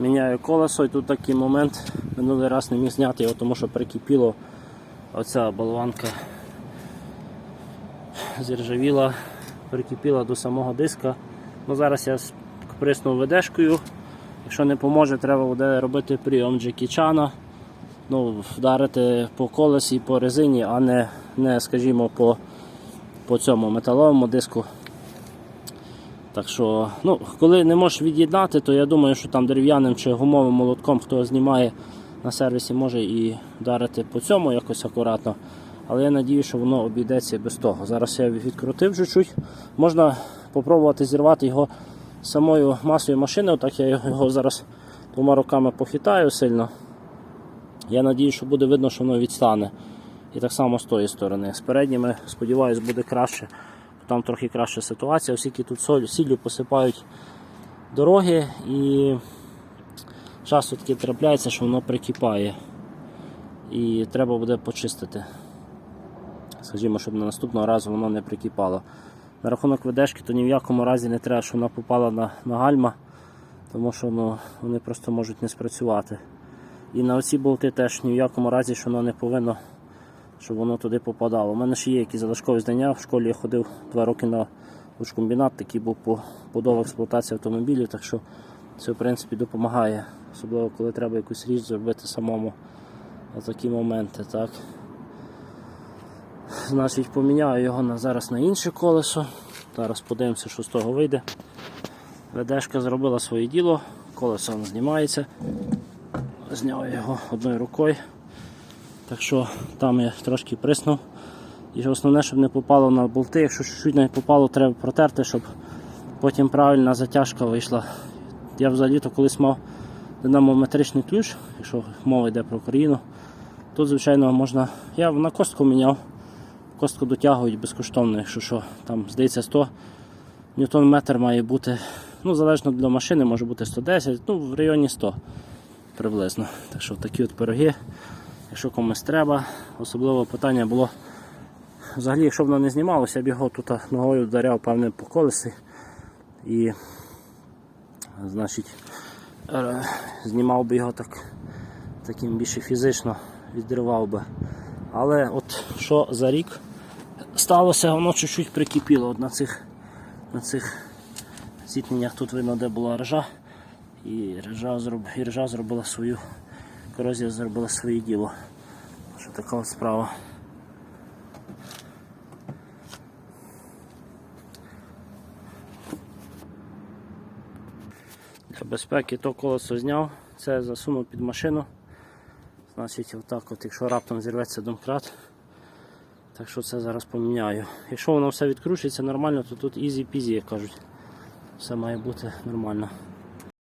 Міняю колесо і тут такий момент. Минулий раз не міг зняти його, тому що прикипіло оця болванка зіржавіла, прикипіла до самого диска. Ну, зараз я приснув ведешкою. Якщо не поможе, треба буде робити прийом Джекі Чана. Ну, вдарити по колесі, по резині, а не, не скажімо, по, по цьому металовому диску. Так що, ну, коли не можеш від'єднати, то я думаю, що там дерев'яним чи гумовим молотком, хто знімає на сервісі, може і вдарити по цьому якось акуратно. Але я надію, що воно обійдеться без того. Зараз я відкрутив чуть-чуть. Можна спробувати зірвати його самою масою машини, так я його зараз двома руками похитаю сильно. Я надію, що буде видно, що воно відстане. І так само з тої сторони. З передніми, сподіваюся, буде краще. Там трохи краща ситуація, оскільки тут соль, сіллю посипають дороги і часто таки трапляється, що воно прикипає. І треба буде почистити. Скажімо, щоб на наступного разу воно не прикипало. На рахунок ведешки, то ні в якому разі не треба, щоб вона попала на, на гальма, тому що ну, вони просто можуть не спрацювати. І на оці болти теж ні в якому разі, що воно не повинно, щоб воно туди попадало. У мене ще є якісь залишкові знання. В школі я ходив два роки на лучкомбінат, такий був по будова експлуатації автомобілів, так що це в принципі допомагає, особливо коли треба якусь річ зробити самому. Отакі моменти. так. Значить, поміняю його на, зараз на інше колесо. Зараз подивимося, що з того вийде. Ведешка зробила своє діло, колесо знімається. Зняв його одною рукою. Так що там я трошки приснув. І основне, щоб не попало на болти. Якщо чуть не попало, треба протерти, щоб потім правильна затяжка вийшла. Я взагалі-то колись мав динамометричний ключ, якщо мова йде про Україну. Тут, звичайно, можна. Я на костку міняв. Костку дотягують безкоштовно, якщо що. Там, здається, 100 ньютон метр має бути. Ну, залежно для машини, може бути 110, ну в районі 100 приблизно. Так що такі от пироги, якщо комусь треба, особливо питання було. Взагалі, якщо воно не знімалося, я б його тут ногою вдаряв певне по колесі і значить е, знімав би його так таким більше фізично відривав би. Але от що за рік сталося, воно чуть-чуть прикипіло от на цих на цих зіткненнях тут видно, де була ржа. І ржа, зроб... і ржа зробила свою, корозія зробила своє діло. Що така от справа. Для безпеки то колесо зняв, це засунув під машину. Значить, отак от, якщо раптом зірветься домкрат, так що це зараз поміняю. Якщо воно все відкручується нормально, то тут easy peasy, як кажуть. Все має бути нормально.